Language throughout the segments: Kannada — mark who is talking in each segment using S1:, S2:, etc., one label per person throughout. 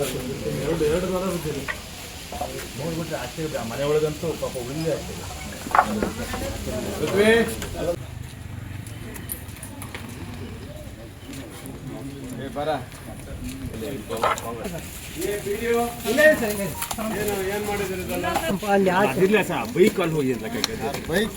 S1: ಎರಡು ಎರಡು ನರ ಬಿದ್ದೀನಿ
S2: ನೋಡ್ಬಿಟ್ರೆ ಮನೆ ಒಳಗಂತೂ ಪಾಪ ಉಳಿದೇ ಆಗ್ತದೆ.
S3: ಬರ.
S2: ಸರ್ ಬೈಕ್ ಅಲ್ಲಿ ಹೋಗಿಲ್ಲ
S3: ಬೈಕ್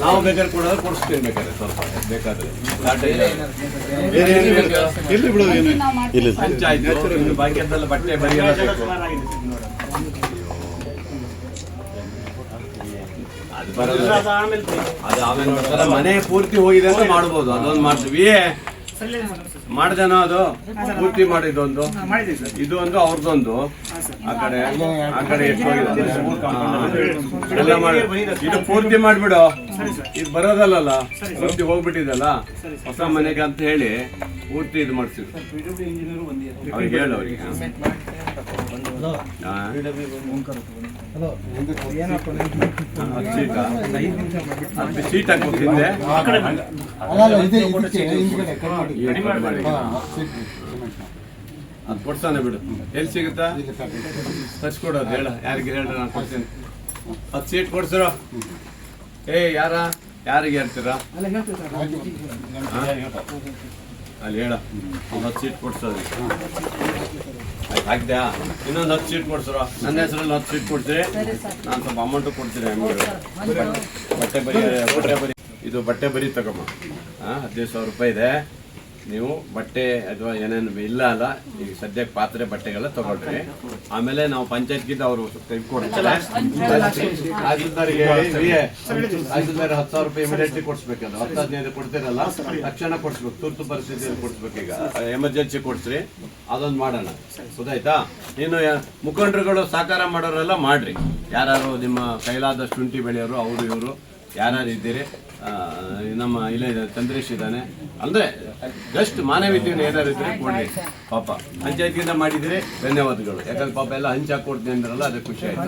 S3: ನಾವು ಬೇಕಾದ್ರೆ ಕೊಡೋದು ಕೊಡಿಸ್ತೀವಿ ಬೇಕಾದ್ರೆ ಸ್ವಲ್ಪ ಬೇಕಾದ್ರೆ ಬೇಕು?
S1: ಎಲ್ಲಿ ಬಿಡೋದು ಏನು
S3: ಪಂಚಾಯ್ತು ಇನ್ನು ಬಾಕಿಯದ್ದೆಲ್ಲ ಬಟ್ಟೆ ಬರಿ ಬೇಕು ಅದು ಆಮೇಲೆ ಮನೆ ಪೂರ್ತಿ ಹೋಗಿದೆ ಅಂತ ಮಾಡ್ಬೋದು ಅದೊಂದು ಮಾಡ್ತೀವಿ ಮಾಡ್ದೇನೋ ಅದು? ಪೂರ್ತಿ ಮಾಡಿದೊಂದು ಇದು ಒಂದು ಅವ್ರದ್ದೊಂದು? ಆ ಕಡೆ ಆ ಕಡೆ ಎಲ್ಲ ಮಾಡಿ ಇದು ಪೂರ್ತಿ ಮಾಡ್ಬಿಡು. ಇದು ಬರೋದಲ್ಲ ಪೂರ್ತಿ ಹೋಗ್ಬಿಟ್ಟಿದಲ್ಲ ಹೊಸ ಮನೆಗೆ ಅಂತ ಹೇಳಿ ಪೂರ್ತಿ ಇದು ಮಾಡ್ಸಿದ್ರು. ಅವ್ರಿಗೆ ಹೇಳು ಅವ್ರಿಗೆ ಸೀಟಾ? ಹತ್ತು ಸೀಟ್ ಹಾಕ್ಬೇಕು ಹಿಂದೆ. ಈ ಕಡೆ ಮಾಡಿ. ಅದು ಕೊಡ್ತಾನೆ ಬಿಡು. ಎಲ್ಲಿ ಸಿಗುತ್ತಾ? ತರ್ಸ್ಕೊಡೋದು ಹೇಳ. ಯಾರಿಗೆ ಹೇಳ ನಾನು ಕೊಡ್ತೀನಿ. ಹತ್ತು ಸೀಟ್ ಕೊಡ್ಸಿರೋ? ಏ ಯಾರ? ಯಾರಿಗೆ ಹೇಳ್ತೀರಾ? ಅಲ್ಲಿ ಹೇಳ. ಒಂದು ಹತ್ತು ಸೀಟ್ ಕೊಡ್ಸೋದು. ಹಾಕ್ದ್ಯಾ ಇನ್ನೊಂದು ಹತ್ತು ಸೀಟ್ ಕೊಡ್ಸರ. ನನ್ನ ಹೆಸರಲ್ಲಿ ಹತ್ತು ಸೀಟ್ ಕೊಡ್ತೀರಿ? ನಾನು ಸ್ವಲ್ಪ ಅಮೌಂಟು ಕೊಡ್ತೀನಿ ಬಟ್ಟೆ ಬರಿ ಬಟ್ಟೆ ಬರಿ. ಇದು ಬಟ್ಟೆ ಬರಿ ತಗೊಮ್ಮ. ಹಾಂ ಹದಿನೈದು ಸಾವಿರ ರೂಪಾಯಿ ಇದೆ. ನೀವು ಬಟ್ಟೆ ಅಥವಾ ಏನೇನು ಇಲ್ಲ ಅಲ್ಲ ಈಗ ಸದ್ಯಕ್ಕೆ ಪಾತ್ರೆ ಬಟ್ಟೆಗೆಲ್ಲ ತಗೊಳ್ರಿ ಆಮೇಲೆ ನಾವು ಪಂಚಾಯತ್ಗಿಂತ ಅವರು ಕೊಡ್ತಾರೆ. ಹತ್ತು ಸಾವಿರ ರೂಪಾಯಿ ಇಮಿಡಿಯೇಟ್ಲಿ ಕೊಡ್ಸ್ಬೇಕಲ್ಲ ಹತ್ತು ಹದಿನೈದು ಕೊಡ್ತೀರಲ್ಲ, ತಕ್ಷಣ ಕೊಡ್ಸ್ಬೇಕು, ತುರ್ತು ಪರಿಸ್ಥಿತಿಯಲ್ಲಿ ಕೊಡ್ಸ್ಬೇಕು ಈಗ. ಎಮರ್ಜೆನ್ಸಿ ಕೊಡ್ಸ್ರಿ, ಅದೊಂದು ಮಾಡೋಣ. ಗೊತ್ತಾಯ್ತಾ? ಇನ್ನು ಮುಖಂಡರುಗಳು ಸಹಕಾರ ಮಾಡೋರೆಲ್ಲ ಮಾಡ್ರಿ. ಯಾರು ನಿಮ್ಮ ಕೈಲಾದ ಶುಂಠಿ ಬೆಳೆಯೋರು, ಅವರು ಇವರು ಯಾರು ಇದ್ದೀರಿ ನಮ್ಮ ಇಲ್ಲೇ ಚಂದ್ರೇಶ್ ಇದ್ದಾನೆ. ಅಂದ್ರೆ ಜಸ್ಟ್ ಮಾನವೀಯತೆಯನ್ನು ಏನಾದ್ರು ಇದ್ರೆ ಕೊಡಿ ಪಾಪ, ಪಂಚಾಯತ್ಗಿಂತ ಮಾಡಿದಿರಿ ಧನ್ಯವಾದಗಳು. ಯಾಕಂದ್ರೆ ಪಾಪ ಎಲ್ಲ ಹಂಚ ಕೊಡ್ತೀನಿ ಅಂದ್ರಲ್ಲ ಅದಕ್ಕೆ ಖುಷಿ ಆಯ್ತು.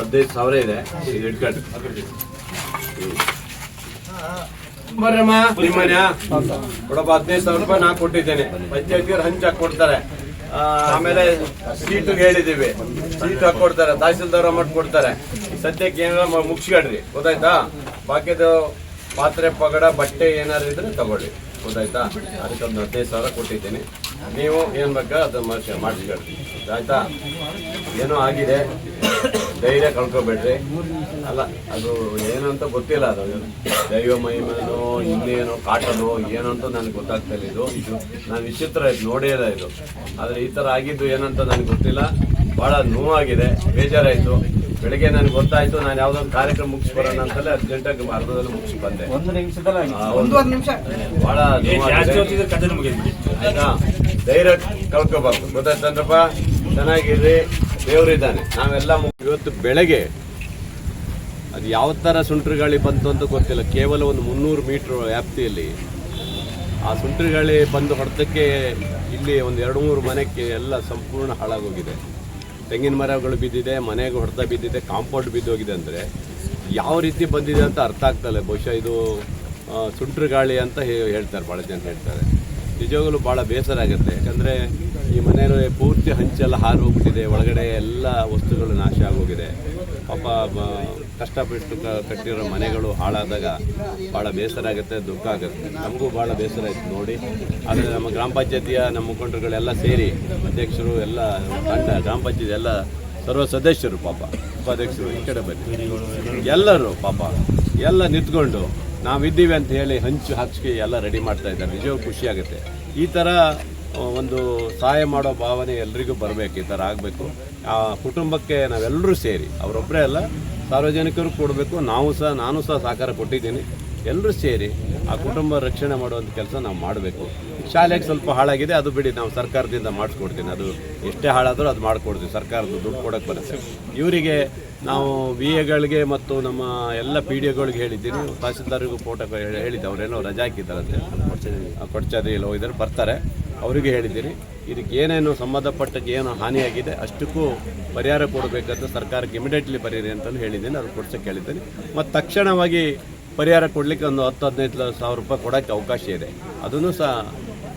S3: ಹದಿನೈದು ಸಾವಿರ ಇದೆ ಇಟ್ಕೊಂಡು ಬರ್ರಮ್ಮ ನಿಮ್ಮ ಕೊಡಪ್ಪ, ಹದಿನೈದು ಸಾವಿರ ರೂಪಾಯಿ ನಾ ಕೊಟ್ಟಿದ್ದೇನೆ. ಪಂಚಾಯತ್ಗೆ ಹಂಚಾಕ್ ಕೊಡ್ತಾರೆ ಆಮೇಲೆ ಸೀಟ್ ಹೇಳಿದೀವಿ ಸೀಟ್ ಹಾಕೊಡ್ತಾರೆ, ತಹಸೀಲ್ದಾರ್ ಅಮೌಂಟ್ ಕೊಡ್ತಾರೆ. ಸದ್ಯಕ್ಕೆ ಏನಾರ ಮುಗಿಸ್ಕೊಡ್ರಿ. ಗೊತ್ತಾಯ್ತಾ? ಬಾಕಿದು ಪಾತ್ರೆ, ಪಗಡ, ಬಟ್ಟೆ ಏನಾದ್ರು ಇದ್ರೆ ತಗೊಳ್ಳಿ. ಗೊತ್ತಾಯ್ತಾ? ಅದಕ್ಕೆ ಒಂದು ಹದಿನೈದು ಸಾವಿರ ಕೊಟ್ಟಿದ್ದೀನಿ. ನೀವು ಏನ್ ಬೇಕಾ ಅದನ್ನ ಮಾಡಿಸಿ ಮಾಡಿಸ್ಕೊಳ್ರಿ. ಆಯ್ತಾ ಏನೋ ಆಗಿದೆ. ಧೈರ್ಯ ಕಳ್ಕೊಬೇಡ್ರಿ. ಅಲ್ಲ ಅದು ಏನಂತ ಅಂತ ಗೊತ್ತಿಲ್ಲ ಅದು. ದೈವ ಮಹಿಮೇನೋ ಇನ್ನೇನೋ ಕಾಟನೋ ಏನು ಅಂತ ನನಗೆ ಗೊತ್ತಾಗ್ತಾ ಇಲ್ಲ ಇದು. ಇದು ನಾನು ವಿಚಿತ್ರ ಇದು ನೋಡೇ ಇಲ್ಲ ಇದು. ಆದರೆ ಈ ಥರ ಆಗಿದ್ದು ಏನಂತ ನನಗೆ ಗೊತ್ತಿಲ್ಲ. ಭಾಳ ನೋವಾಗಿದೆ ಬೇಜಾರಾಯಿತು. ಬೆಳಿಗ್ಗೆ ನನಗೆ ಗೊತ್ತಾಯ್ತು ನಾನು ಯಾವುದೊಂದು ಕಾರ್ಯಕ್ರಮ ಮುಗಿಸಿ ಬರೋಣ ಅಂತಲೇ ಅರ್ಜೆಂಟಾಗಿ ಅರ್ಧದಲ್ಲಿ ಮುಗಿಸಿ ಬಂದೆ.
S2: ಒಂದು ನಿಮಿಷದಲ್ಲಿ
S3: ಆ, ಒಂದು ಭಾಳ ಆಯ್ತಾ? ಧೈರ್ಯ ಕಳ್ಕೋಬಾರ್ದು ಗೊತ್ತಾಯ್ತಂದ್ರಪ್ಪ ಚೆನ್ನಾಗಿರ್ರಿ. ದೇವರಿದ್ದಾನೆ. ನಾವೆಲ್ಲ ಇವತ್ತು ಬೆಳಗ್ಗೆ ಅದು ಯಾವ ಥರ ಸುಂಟ್ರು ಗಾಳಿ ಬಂತು ಅಂತ ಗೊತ್ತಿಲ್ಲ. ಕೇವಲ ಒಂದು ಮುನ್ನೂರು ಮೀಟ್ರ್ ವ್ಯಾಪ್ತಿಯಲ್ಲಿ. ಆ ಸುಂಟ್ರು ಗಾಳಿ ಬಂದು ಹೊಡೆದಕ್ಕೆ ಇಲ್ಲಿ ಒಂದು ಎರಡು ಮೂರು ಮನೆಗೆ ಎಲ್ಲ ಸಂಪೂರ್ಣ ಹಾಳಾಗೋಗಿದೆ. ತೆಂಗಿನ ಮರಗಳು ಬಿದ್ದಿದೆ, ಮನೆಗೆ ಹೊಡೆದ ಬಿದ್ದಿದೆ, ಕಾಂಪೌಂಡ್ ಬಿದ್ದೋಗಿದೆ ಅಂದರೆ ಯಾವ ರೀತಿ ಬಂದಿದೆ ಅಂತ ಅರ್ಥ ಆಗ್ತಲ್ಲ ಬಹುಶಃ ಇದು ಸುಂಟ್ರು ಗಾಳಿ ಅಂತ ಹೇಳ್ತಾರೆ ಭಾಳ ಜನ ಹೇಳ್ತಾರೆ. ನಿಜವಾಗಲೂ ಭಾಳ ಬೇಸರ ಆಗುತ್ತೆ. ಯಾಕಂದರೆ ಈ ಮನೆಯಲ್ಲಿ ಪೂರ್ತಿ ಹಂಚೆಲ್ಲ ಹಾರು ಹೋಗ್ಬಿಟ್ಟಿದೆ. ಒಳಗಡೆ ಎಲ್ಲ ವಸ್ತುಗಳು ನಾಶ ಆಗೋಗಿದೆ. ಪಾಪ ಕಷ್ಟಪಟ್ಟು ಕಟ್ಟಿರೋ ಮನೆಗಳು ಹಾಳಾದಾಗ ಭಾಳ ಬೇಸರ ಆಗುತ್ತೆ, ದುಃಖ ಆಗುತ್ತೆ. ನಮಗೂ ಭಾಳ ಬೇಸರ ಆಯ್ತು ನೋಡಿ. ಆದರೆ ನಮ್ಮ ಗ್ರಾಮ ಪಂಚಾಯತಿಯ ನಮ್ಮ ಮುಖಂಡರುಗಳೆಲ್ಲ ಸೇರಿ ಅಧ್ಯಕ್ಷರು ಎಲ್ಲ, ತಂಡ, ಗ್ರಾಮ ಪಂಚಾಯತಿ ಎಲ್ಲ ಸರ್ವ ಸದಸ್ಯರು ಪಾಪ, ಉಪಾಧ್ಯಕ್ಷರು ಈ ಕಡೆ ಬನ್ನಿ. ಎಲ್ಲರೂ ಪಾಪ, ಎಲ್ಲ ನಿಂತ್ಕೊಂಡು ನಾವಿದ್ದೀವಿ ಅಂತ ಹೇಳಿ ಹಂಚು ಹಚ್ಚಿಗೆ ಎಲ್ಲ ರೆಡಿ ಮಾಡ್ತಾ ಇದ್ದಾರೆ. ನಿಜವೂ ಖುಷಿಯಾಗುತ್ತೆ ಈ ಥರ ಒಂದು ಸಹಾಯ ಮಾಡೋ ಭಾವನೆ ಎಲ್ರಿಗೂ ಬರಬೇಕು, ಈ ಥರ ಆಗಬೇಕು. ಆ ಕುಟುಂಬಕ್ಕೆ ನಾವೆಲ್ಲರೂ ಸೇರಿ ಅವರೊಬ್ಬರೇ ಅಲ್ಲ, ಸಾರ್ವಜನಿಕರು ಕೊಡಬೇಕು, ನಾವು ಸಹ, ನಾನು ಸಹ ಸಹಕಾರ ಕೊಟ್ಟಿದ್ದೀನಿ. ಎಲ್ಲರೂ ಸೇರಿ ಆ ಕುಟುಂಬ ರಕ್ಷಣೆ ಮಾಡುವಂಥ ಕೆಲಸ ನಾವು ಮಾಡಬೇಕು. ಶಾಲೆಗೆ ಸ್ವಲ್ಪ ಹಾಳಾಗಿದೆ, ಅದು ಬಿಡಿ, ನಾವು ಸರ್ಕಾರದಿಂದ ಮಾಡಿಸ್ಕೊಡ್ತೀನಿ. ಅದು ಎಷ್ಟೇ ಹಾಳಾದರೂ ಅದು ಮಾಡಿಕೊಡ್ತೀವಿ ಸರ್ಕಾರದ ದುಡ್ಡು ಕೊಡೋಕ್ಕೆ ಬರುತ್ತೆ ಇವರಿಗೆ ನಾವು ವಿ ಎಗಳಿಗೆ ಮತ್ತು ನಮ್ಮ ಎಲ್ಲ ಪಿ ಡಿ ಎಗಳಿಗೆ ಹೇಳಿದ್ದೀನಿ. ತಹಸೀಲ್ದಾರಿಗೂ ಫೋಟೋ ಹೇಳಿದ್ದೆ ಅವರೇನೋ ರಜೆ ಹಾಕಿದ್ದಾರಂತೆ. ಕೊಡ್ಚಾದ್ರಿಯಲ್ಲಿ ಹೋಗಿದ್ದಾರೆ, ಬರ್ತಾರೆ. ಅವರಿಗೆ ಹೇಳಿದ್ದೀನಿ ಇದಕ್ಕೆ ಏನೇನು ಸಂಬಂಧಪಟ್ಟಕ್ಕೆ ಏನು ಹಾನಿಯಾಗಿದೆ ಅಷ್ಟಕ್ಕೂ ಪರಿಹಾರ ಕೊಡಬೇಕಂತ ಸರ್ಕಾರಕ್ಕೆ ಇಮಿಡಿಯೇಟ್ಲಿ ಬರೀರಿ ಅಂತಲೂ ಹೇಳಿದ್ದೀನಿ, ಅದು ಕೊಡ್ಸೋಕ್ಕೆ ಹೇಳಿದ್ದೀನಿ ಮತ್ತು ತಕ್ಷಣವಾಗಿ ಪರಿಹಾರ ಕೊಡಲಿಕ್ಕೆ ಒಂದು ಹತ್ತು ಹದಿನೈದು ಸಾವಿರ ರೂಪಾಯಿ ಕೊಡೋಕ್ಕೆ ಅವಕಾಶ ಇದೆ. ಅದನ್ನು ಸಹ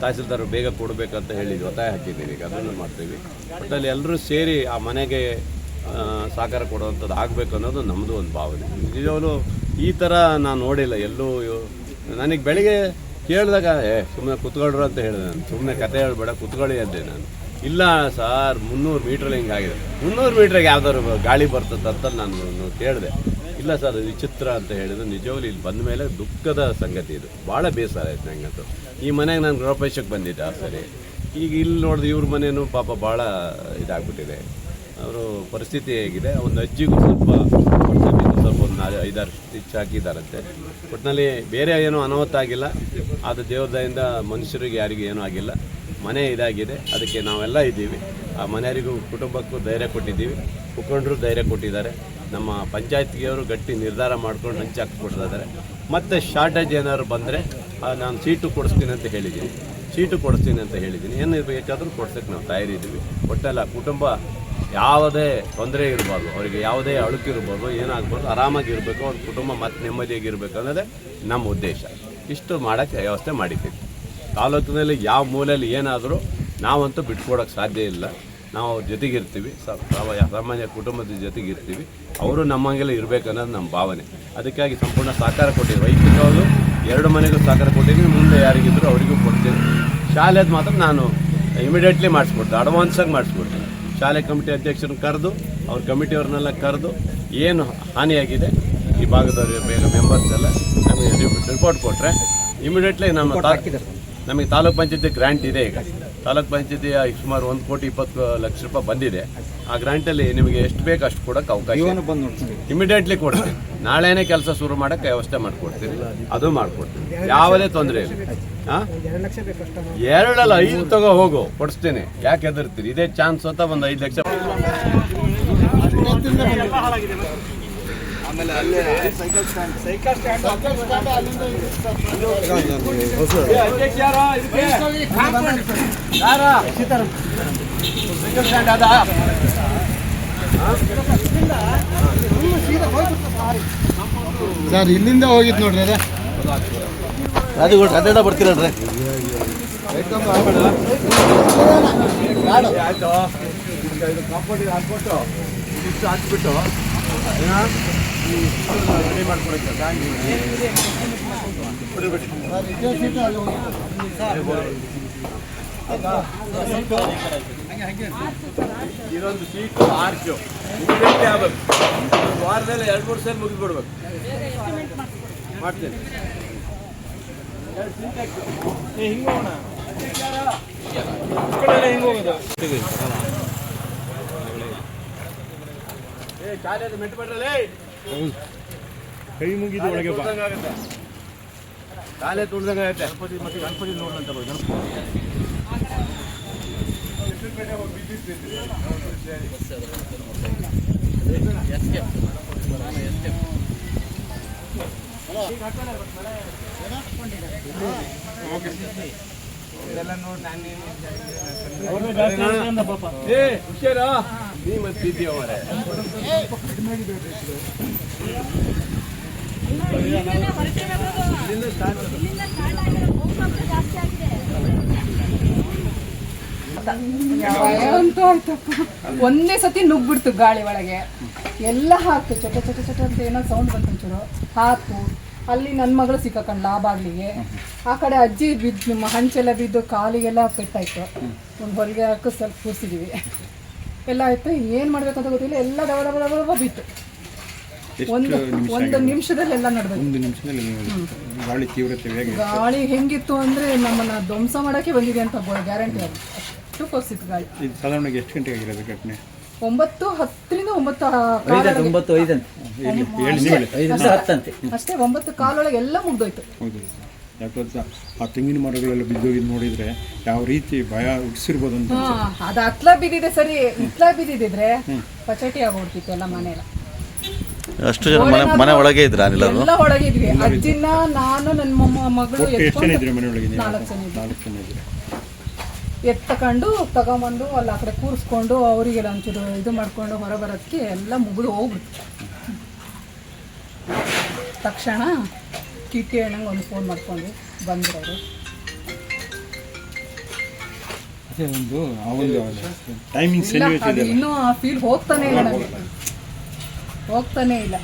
S3: ತಹಸೀಲ್ದಾರ್ ಬೇಗ ಕೊಡಬೇಕಂತ ಹೇಳಿದ್ವಿ ಒತ್ತಾಯ ಹಾಕಿದ್ದೀವಿ, ಈಗ ಅದನ್ನು ಮಾಡ್ತೀವಿ. ಒಟ್ಟಲ್ಲಿ ಎಲ್ಲರೂ ಸೇರಿ ಆ ಮನೆಗೆ ಸಹಕಾರ ಕೊಡುವಂಥದ್ದು ಆಗಬೇಕು ಅನ್ನೋದು ನಮ್ಮದು ಒಂದು ಭಾವನೆ. ನಿಜವಾಗ್ಲೂ ಈ ಥರ ನಾನು ನೋಡಿಲ್ಲ, ಎಲ್ಲೂ ನನಗೆ ಬೆಳಿಗ್ಗೆ ಕೇಳಿದಾಗ, ಏ ಸುಮ್ಮನೆ ಕುತ್ಕೊಳ್ರು ಅಂತ ಹೇಳಿದೆ ನಾನು. ಸುಮ್ಮನೆ ಕತೆ ಹೇಳ್ಬೇಡ, ಕುತ್ಕೊಳ್ಳಿ ಅಂದೆ ನಾನು. ಇಲ್ಲ ಸರ್, ಮುನ್ನೂರು ಮೀಟ್ರಲ್ಲಿ ಹಿಂಗಾಗಿದೆ ಮುನ್ನೂರು ಮೀಟ್ರಿಗೆ ಯಾವ್ದಾದ್ರು ಗಾಳಿ ಬರ್ತದೆ ಅಂತ ನಾನು ಕೇಳಿದೆ. ಇಲ್ಲ ಸರ್ ವಿಚಿತ್ರ ಅಂತ ಹೇಳಿದ್ರು ನಿಜವಾಗ್ಲೂ ಇಲ್ಲಿ ಬಂದ ಮೇಲೆ ದುಃಖದ ಸಂಗತಿ ಇದು. ಭಾಳ ಬೇಸರ ಆಯ್ತು ನಂಗಂತೂ. ಈ ಮನೆಗೆ ನಾನು ಗೃಹಪ್ರವೇಶಕ್ಕೆ ಬಂದಿದ್ದೆ ಆ ಸರಿ. ಈಗ ಇಲ್ಲಿ ನೋಡಿದ್ರೆ ಇವ್ರ ಮನೇನು ಪಾಪ ಭಾಳ ಇದಾಗ್ಬಿಟ್ಟಿದೆ. ಅವರು ಪರಿಸ್ಥಿತಿ ಹೇಗಿದೆ? ಒಂದು ಅಜ್ಜಿಗೂ ಸ್ವಲ್ಪ ಒಂದು ಐದಾರು ಸ್ಟಿಚ್ ಹಾಕಿದ್ದಾರಂತೆ ಒಟ್ಟಿನಲ್ಲಿ ಬೇರೆ ಏನೂ ಅನಾಹುತ ಆಗಿಲ್ಲ ಅದು ದೇವ್ರದಯಿಂದ ಮನುಷ್ಯರಿಗೆ ಯಾರಿಗೂ ಏನೂ ಆಗಿಲ್ಲ. ಮನೆ ಇದಾಗಿದೆ. ಅದಕ್ಕೆ ನಾವೆಲ್ಲ ಇದ್ದೀವಿ. ಆ ಮನೆಯವರಿಗೂ ಕುಟುಂಬಕ್ಕೂ ಧೈರ್ಯ ಕೊಟ್ಟಿದ್ದೀವಿ. ಮುಖಂಡರು ಧೈರ್ಯ ಕೊಟ್ಟಿದ್ದಾರೆ. ನಮ್ಮ ಪಂಚಾಯತ್ಗೆಯವರು ಗಟ್ಟಿ ನಿರ್ಧಾರ ಮಾಡ್ಕೊಂಡು ಹಂಚಿ ಇದ್ದಾರೆ. ಮತ್ತು ಶಾರ್ಟೇಜ್ ಏನಾದ್ರು ಬಂದರೆ ನಾನು ಸೀಟು ಕೊಡಿಸ್ತೀನಿ ಅಂತ ಹೇಳಿದ್ದೀನಿ. ಸೀಟು ಕೊಡಿಸ್ತೀನಿ ಅಂತ ಹೇಳಿದ್ದೀನಿ. ಏನು ಬೇಕಾದರೂ ಕೊಡ್ಸೋಕ್ಕೆ ನಾವು ತಯಾರಿದ್ದೀವಿ. ಒಟ್ಟೆಲ್ಲ ಕುಟುಂಬ ಯಾವುದೇ ತೊಂದರೆ ಇರಬಾರ್ದು ಅವರಿಗೆ ಯಾವುದೇ ಅಳುಕಿರ್ಬೋದು ಏನಾಗ್ಬೋದು, ಆರಾಮಾಗಿ ಇರಬೇಕು, ಅವ್ರ ಕುಟುಂಬ ಮತ್ತೆ ನೆಮ್ಮದಿಯಾಗಿರ್ಬೇಕು ಅನ್ನೋದೇ ನಮ್ಮ ಉದ್ದೇಶ. ಇಷ್ಟು ಮಾಡೋಕ್ಕೆ ವ್ಯವಸ್ಥೆ ಮಾಡಿದ್ದೀವಿ. ತಾಲೂಕಿನಲ್ಲಿ ಯಾವ ಮೂಲೆಯಲ್ಲಿ ಏನಾದರೂ ನಾವಂತೂ ಬಿಟ್ಕೊಡೋಕ್ಕೆ ಸಾಧ್ಯ ಇಲ್ಲ. ನಾವು ಅವ್ರ ಜೊತೆಗಿರ್ತೀವಿ ಸಾಮಾನ್ಯ ಕುಟುಂಬದ ಜೊತೆಗಿರ್ತೀವಿ. ಅವರು ನಮ್ಮಂಗೆಲ್ಲ ಇರಬೇಕು ಅನ್ನೋದು ನಮ್ಮ ಭಾವನೆ. ಅದಕ್ಕಾಗಿ ಸಂಪೂರ್ಣ ಸಹಕಾರ ಕೊಟ್ಟಿದ್ದೀವಿ. ವೈಯಕ್ತಿಕವಾಗೂ ಎರಡು ಮನೆಗೂ ಸಹಕಾರ ಕೊಟ್ಟಿದ್ದೀನಿ ಮುಂದೆ ಯಾರಿಗಿದ್ರು ಅವರಿಗೂ ಕೊಡ್ತೀನಿ ಶಾಲೆದು ಮಾತ್ರ ನಾನು ಇಮಿಡಿಯೇಟ್ಲಿ ಮಾಡಿಸ್ಬಿಡ್ತೀನಿ ಅಡ್ವಾನ್ಸಾಗಿ ಮಾಡಿಸ್ಕೊಡ್ತೀನಿ. ಶಾಲೆ ಕಮಿಟಿ ಅಧ್ಯಕ್ಷರನ್ನ ಕರೆದು ಅವ್ರ ಕಮಿಟಿಯವ್ರನ್ನೆಲ್ಲ ಕರೆದು ಏನು ಹಾನಿಯಾಗಿದೆ ಈ ಭಾಗದವ್ರಿಗೆ ಬೇಗ ಮೆಂಬರ್ಸ್ ಎಲ್ಲ ನಮಗೆ ರಿಪೋರ್ಟ್ ಕೊಟ್ಟರೆ ಇಮಿಡಿಯೇಟ್ಲಿ ನಮ್ಮ ನಮಗೆ ತಾಲೂಕ್ ಪಂಚಾಯತಿ ಗ್ರ್ಯಾಂಟ್ ಇದೆ ಈಗ. ತಾಲೂಕ್ ಪಂಚಾಯತಿ ಸುಮಾರು ಒಂದು ಕೋಟಿ ಇಪ್ಪತ್ತು ಲಕ್ಷ ರೂಪಾಯಿ ಬಂದಿದೆ. ಆ ಗ್ರ್ಯಾಂಟಲ್ಲಿ ನಿಮಗೆ ಎಷ್ಟು ಬೇಕು ಅಷ್ಟು ಕೊಡೋಕೆ ಅವಕಾಶ ಇಮಿಡಿಯೇಟ್ಲಿ ಕೊಡ್ತೀನಿ. ನಾಳೆನೇ ಕೆಲಸ ಶುರು ಮಾಡೋಕ್ಕೆ ವ್ಯವಸ್ಥೆ ಮಾಡಿಕೊಡ್ತೀನಿ. ಅದು ಮಾಡಿಕೊಡ್ತೀನಿ. ಯಾವುದೇ ತೊಂದರೆ ಇಲ್ಲ. ಎರಡಲ್ಲ ಐದು ತಗೋ ಹೋಗು ಕೊಡಿಸ್ತೇನೆ. ಯಾಕೆ ಹೆದರ್ತೀರಿ? ಇದೇ ಚಾನ್ಸ್ ಅಂತ ಒಂದು ಐದು ಲಕ್ಷ.
S1: ಸರ್ ಇಲ್ಲಿಂದ ಹೋಗಿತ್ತು ನೋಡ್ರಿ ಅದೇ.
S4: ಅದು ಕನ್ನಡ ಬರ್ತೀರಲ್ರಿ
S2: ಆಯಿತು ಇದು ಕಾಂಪೌಂಡಿಗೆ ಹಾಕ್ಬಿಟ್ಟು ಇಷ್ಟು ಹಾಕ್ಬಿಟ್ಟು ರೆಡಿ ಮಾಡ್ಕೊಡಕ್ಕೆ ಇದೊಂದು ಸೀಟು ಆರ್ಚು ಇಮಿಡಿಯೇಟ್ಲಿ ಆಗ್ಬೇಕು ವಾರದಲ್ಲಿ ಎರಡು ಮೂರು ಸಲ ಮುಗಿದ್ಬಿಡ್ಬೇಕು ಮಾಡ್ತೀನಿ ಏ ಶಾಲೆದು ಮೆಟ್ಟು ಬಿಡ್ರಲೇ
S1: ಕೈ ಮುಗಿದು ಒಳಗೆ
S2: ಶಾಲೆ ತುಳ್ದಂಗೆ ಆಗುತ್ತೆ ಗಣಪತಿ ಮತ್ತೆ ಗಣಪತಿ ನೋಡಂತ ಏ ಹುಷಾರ ನೀ ಮತ್ತೆ ಬಿದ್ದೀಯ ಮಾರೆ
S5: ಅಂತೂ ಆಯ್ತಪ್ಪ ಒಂದೇ ಸತಿ ನುಗ್ಬಿಡ್ತು ಗಾಳಿ ಒಳಗೆ. ಎಲ್ಲ ಹಾಕ್ತು ಚಟ ಚಟ ಚಟ ಅಂತ ಏನೋ ಸೌಂಡ್ ಬಂತು ಒಂಚೂರು ಹಾಕು. ಅಲ್ಲಿ ನನ್ನ ಮಗಳು ಸಿಕ್ಕಾಕೊಂಡು ಲಾಭ ಬಾಗ್ಲಿಗೆ ಆ ಕಡೆ ಅಜ್ಜಿ ಬಿದ್ದು ನಿಮ್ಮ ಹಂಚೆಲ್ಲ ಬಿದ್ದು ಕಾಲಿಗೆಲ್ಲ ಪೆಟ್ಟಾಯ್ತು. ಒಂದು ಹೊಲಿಗೆ ಹಾಕಿ ಸ್ವಲ್ಪ ಕೂರಿಸಿದೀವಿ. ಎಲ್ಲ ಆಯ್ತು ಏನು ಮಾಡ್ಬೇಕಂತ ಗೊತ್ತಿಲ್ಲ. ಎಲ್ಲ ಡಬ ಬಿತ್ತು. ಒಂದು ಒಂದು ನಿಮಿಷದಲ್ಲಿ ಎಲ್ಲ ನಡೆದು
S1: ಒಂದು ನಿಮಿಷದಲ್ಲಿ ನೀವು ಗಾಳಿ ತೀವ್ರತೆ
S5: ಗಾಳಿ ಹೆಂಗಿತ್ತು ಅಂದ್ರೆ ನಮ್ಮನ್ನ ಧ್ವಂಸ ಮಾಡೋಕೆ ಬಂದಿದೆ ಅಂತ ಗ್ಯಾರಂಟಿ ಅದು. ಅಷ್ಟು ಕೊರ್ಸಿತ್ತು ಗಾಳಿ.
S1: ಸಾಧಾರಣ ಎಷ್ಟು ಗಂಟೆ ಆಗಿರೋದು ಘಟನೆ?
S5: ಒಂಬತ್ತು ಹತ್ತರಿಂದ ಒಂಬತ್ತು ಕಾಲ
S4: ಒಂಬತ್ತು ಐದು ಅಂತ.
S1: ಹೇಳಿ ಹೇಳಿ ನೀವು ಹೇಳಿ
S6: ಐದರಿಂದ ಹತ್ತಂತೆ
S5: ಅಷ್ಟೇ. ಒಂಬತ್ತು ಕಾಲೊಳಗೆ ಎಲ್ಲ ಮುಗ್ದೋಯ್ತು.
S1: ಹೌದು ಯಾಕಂತ ಆ ತೆಂಗಿನ ಮರಗಳೆಲ್ಲ ಬಿದ್ದೋಗಿದ್ದು ನೋಡಿದ್ರೆ ಯಾವ ರೀತಿ ಭಯ ಹುಟ್ಟಿಸಿರ್ಬೋದು ಅಂತ
S5: ಹಾ ಅದು ಹತ್ಲ ಬಿದ್ದಿದೆ ಸರಿ ಹಿತ್ಲ ಬಿದ್ದಿದ್ರೆ ಪಚಟಿ ಆಗೋಗ್ಬಿಡ್ತಿತ್ತು ಎಲ್ಲ ಮನೆಯಲ್ಲ.
S7: ಅಷ್ಟು ಜನ ಮನೆ ಮನೆ ಒಳಗೆ ಇದ್ರ ಎಲ್ಲರೂ
S5: ಎಲ್ಲ ಒಳಗಿದ್ವಿ ಅಜ್ಜಿನ ನಾನು ನನ್ನ ಮೊಮ್ಮ ಮಗಳು
S1: ಒಟ್ಟು ಎಷ್ಟು ಜನ
S5: ಎತ್ಕೊಂಡು
S1: ಮನೆ ಮನೆಯೊಳಗೆ
S5: ನಾಲ್ಕು ಜನ.
S1: ನಾಲ್ಕು ಜನ ಇದ್ರಿ
S5: ಎತ್ತಕೊಂಡು ತಗೊಂಬಂದು ಅಲ್ಲಿ ಆ ಕಡೆ ಕೂರಿಸ್ಕೊಂಡು ಅವರಿಗೆಲ್ಲ ಒಂಚೂರು ಇದು ಮಾಡ್ಕೊಂಡು ಹೊರ ಬರೋದಕ್ಕೆ ಎಲ್ಲ ಮುಗಿದು ಹೋಗ್ಬಿಡ್ತು. ತಕ್ಷಣ ಕಿಟ್ಟಿ ಅಣ್ಣಂಗೆ ಒಂದು ಫೋನ್ ಮಾಡ್ಕೊಂಡು ಬಂದ್ರು ಅವರು
S1: ಒಂದು ಆ ಟೈಮಿಂಗ್
S5: ಇಲ್ಲ
S1: ಸನ್ನಿವೇಶ
S5: ಅದು ಇನ್ನೂ ಆ ಫೀಲ್ ಹೋಗ್ತಾನೆ ಇಲ್ಲ ನನಗೆ. ಹೋಗ್ತಾನೆ ಇಲ್ಲ.